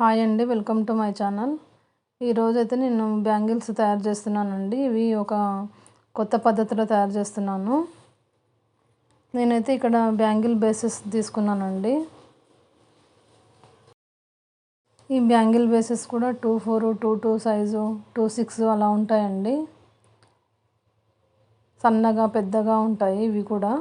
Hi అండి welcome to my channel. ఈరోజైతే నేను బ్యాంగిల్స్ తయారు చేస్తున్నానండి. ఇవి ఒక కొత్త పద్ధతిలో తయారు చేస్తున్నాను. నేనైతే ఇక్కడ బ్యాంగిల్ బేసెస్ తీసుకున్నానండి. ఈ బ్యాంగిల్ బేసెస్ కూడా two four two two size two six అలా ఉంటాయండి. సన్నగా పెద్దగా ఉంటాయి ఇవి కూడా.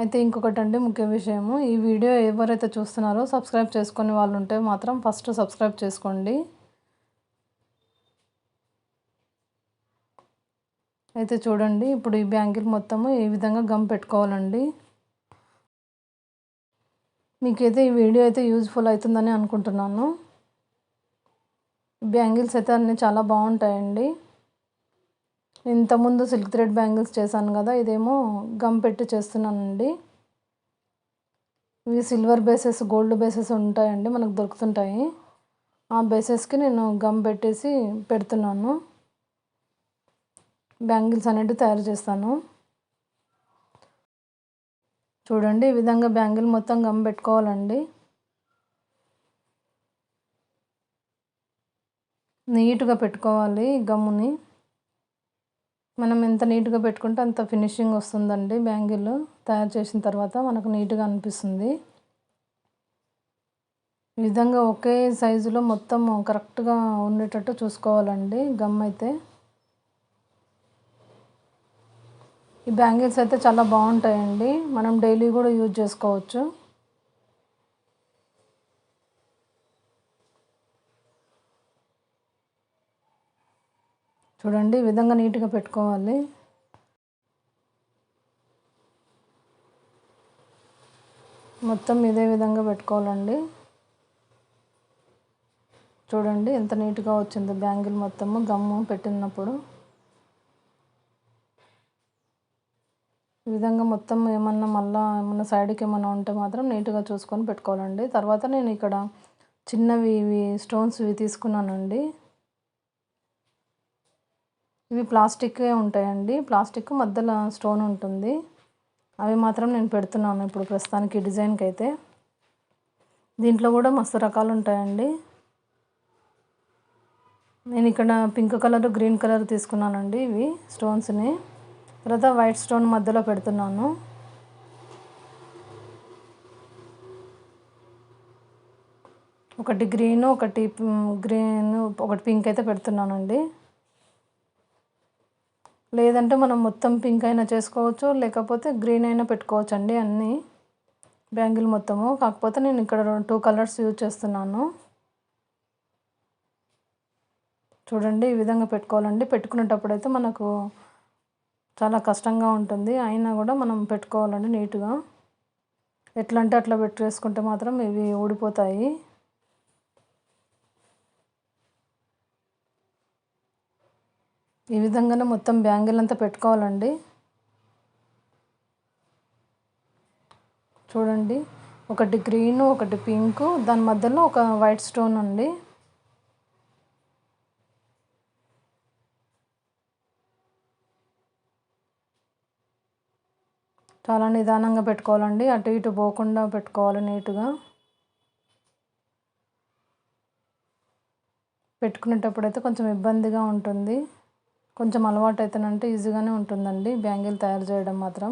అయితే ఇంకొకటి అండి ముఖ్య విషయము. ఈ వీడియో ఎవరైతే చూస్తున్నారో సబ్స్క్రైబ్ చేసుకునే వాళ్ళు ఉంటే మాత్రం ఫస్ట్ సబ్స్క్రైబ్ చేసుకోండి. అయితే చూడండి ఇప్పుడు ఈ బ్యాంగిల్ మొత్తము ఈ విధంగా గమ్ పెట్టుకోవాలండి. మీకైతే ఈ వీడియో అయితే యూజ్ఫుల్ అవుతుందని అనుకుంటున్నాను. బ్యాంగిల్స్ అయితే అన్నీ చాలా బాగుంటాయండి. ఇంతకుముందు సిల్క్ థ్రెడ్ బ్యాంగిల్స్ చేశాను కదా ఇదేమో గమ్ పెట్టి చేస్తున్నానండి. ఇవి సిల్వర్ బేసెస్ గోల్డ్ బేసెస్ ఉంటాయండి మనకు దొరుకుతుంటాయి. ఆ బేసెస్కి నేను గమ్ పెట్టేసి పెడుతున్నాను. బ్యాంగిల్స్ అనేవి తయారు చేస్తాను. చూడండి ఈ విధంగా బ్యాంగిల్ మొత్తం గమ్ పెట్టుకోవాలండి. నీట్గా పెట్టుకోవాలి గమ్ముని. మనం ఎంత నీట్గా పెట్టుకుంటే అంత ఫినిషింగ్ వస్తుందండి బ్యాంగిల్. తయారు చేసిన తర్వాత మనకు నీట్గా అనిపిస్తుంది. ఈ విధంగా ఒకే సైజులో మొత్తం కరెక్ట్గా ఉండేటట్టు చూసుకోవాలండి గమ్ అయితే. ఈ బ్యాంగిల్స్ అయితే చాలా బాగుంటాయండి. మనం డైలీ కూడా యూజ్ చేసుకోవచ్చు. చూడండి ఈ విధంగా నీట్గా పెట్టుకోవాలి. మొత్తం ఇదే విధంగా పెట్టుకోవాలండి. చూడండి ఎంత నీట్గా వచ్చిందో బ్యాంగిల్ మొత్తము గమ్ము పెట్టినప్పుడు. ఈ విధంగా మొత్తం ఏమన్నా మళ్ళీ ఏమన్నా సైడ్కి ఏమన్నా ఉంటే మాత్రం నీట్గా చూసుకొని పెట్టుకోవాలండి. తర్వాత నేను ఇక్కడ చిన్నవి ఇవి స్టోన్స్ ఇవి తీసుకున్నానండి. ఇవి ప్లాస్టిక్వే ఉంటాయండి. ప్లాస్టిక్ మధ్యలో స్టోన్ ఉంటుంది. అవి మాత్రం నేను పెడుతున్నాను ఇప్పుడు ప్రస్తుతానికి డిజైన్కి అయితే దీంట్లో కూడా మస్తు రకాలు ఉంటాయండి. నేను ఇక్కడ పింక్ కలర్ గ్రీన్ కలర్ తీసుకున్నానండి ఇవి స్టోన్స్ని. తర్వాత వైట్ స్టోన్ మధ్యలో పెడుతున్నాను. ఒకటి గ్రీన్ ఒకటి గ్రీన్ ఒకటి పింక్ అయితే పెడుతున్నానండి. లేదంటే మనం మొత్తం పింక్ అయినా చేసుకోవచ్చు లేకపోతే గ్రీన్ అయినా పెట్టుకోవచ్చు అండి అన్నీ. బ్యాంగిల్ మొత్తము. కాకపోతే నేను ఇక్కడ టూ కలర్స్ యూజ్ చేస్తున్నాను. చూడండి ఈ విధంగా పెట్టుకోవాలండి. పెట్టుకునేటప్పుడు అయితే మనకు చాలా కష్టంగా ఉంటుంది. అయినా కూడా మనం పెట్టుకోవాలండి నీట్గా ఎట్లా అంటే అట్లా పెట్టేసుకుంటే మాత్రం ఇవి ఊడిపోతాయి. ఈ విధంగానే మొత్తం బ్యాంగిల్ అంతా పెట్టుకోవాలండి. చూడండి ఒకటి గ్రీన్ ఒకటి పింక్ దాని మధ్యలో ఒక వైట్ స్టోన్ అండి. చాలా నిదానంగా పెట్టుకోవాలండి అటు ఇటు పోకుండా పెట్టుకోవాలి నీట్గా. పెట్టుకునేటప్పుడు అయితే కొంచెం ఇబ్బందిగా ఉంటుంది. కొంచెం అలవాటు అయితేనంటే ఈజీగానే ఉంటుందండి. బ్యాంగిల్ తయారు చేయడం మాత్రం.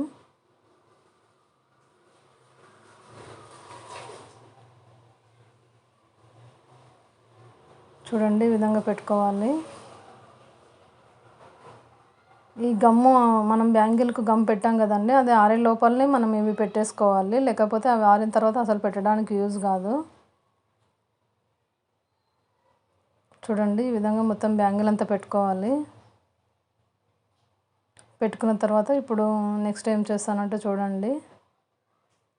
చూడండి ఈ విధంగా పెట్టుకోవాలి. ఈ గమ్ము మనం బ్యాంగిల్కు గమ్ పెట్టాం కదండి అది ఆరే లోపలనే మనం ఇవి పెట్టేసుకోవాలి. లేకపోతే అవి ఆరిన తర్వాత అసలు పెట్టడానికి యూజ్ కాదు. చూడండి ఈ విధంగా మొత్తం బ్యాంగిల్ అంతా పెట్టుకోవాలి. పెట్టుకున్న తర్వాత ఇప్పుడు నెక్స్ట్ ఏం చేస్తానంటే చూడండి.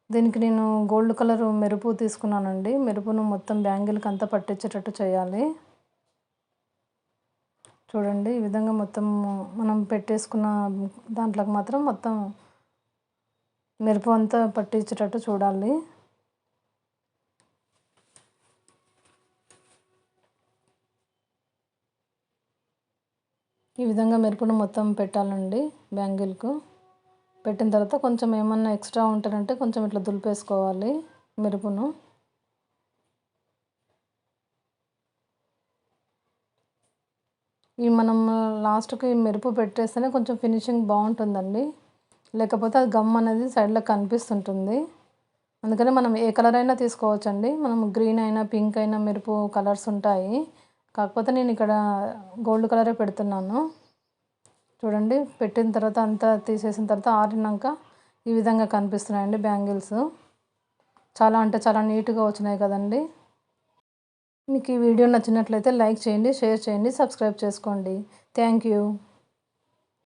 దీనికి నేను గోల్డ్ కలర్ మెరుపు తీసుకున్నానండి. మెరుపును మొత్తం బ్యాంగిల్కి అంతా పట్టించేటట్టు చేయాలి. చూడండి ఈ విధంగా మొత్తం మనం పెట్టేసుకున్న దాంట్లోకి మాత్రం మొత్తం మెరుపు అంతా పట్టించేటట్టు చూడాలి. ఈ విధంగా మెరుపును మొత్తం పెట్టాలండి బ్యాంగిల్కు. పెట్టిన తర్వాత కొంచెం ఏమన్నా ఎక్స్ట్రా ఉంటారంటే కొంచెం ఇట్లా దులిపేసుకోవాలి మెరుపును. ఈ మనం లాస్ట్కి మెరుపు పెట్టేస్తేనే కొంచెం ఫినిషింగ్ బాగుంటుందండి. లేకపోతే అది గమ్ అనేది సైడ్లో కనిపిస్తుంటుంది. అందుకని మనం ఏ కలర్ అయినా తీసుకోవచ్చండి. మనం గ్రీన్ అయినా పింక్ అయినా మెరుపు కలర్స్ ఉంటాయి. కాకపోతే నేను ఇక్కడ గోల్డ్ కలరే పెడుతున్నాను. చూడండి పెట్టిన తర్వాత అంతా తీసేసిన తర్వాత ఆరినాక ఈ విధంగా కనిపిస్తున్నాయండి బ్యాంగిల్స్. చాలా అంటే చాలా నీట్గా వచ్చినాయి కదండి. మీకు ఈ వీడియో నచ్చినట్లయితే లైక్ చేయండి షేర్ చేయండి సబ్స్క్రైబ్ చేసుకోండి. Thank you.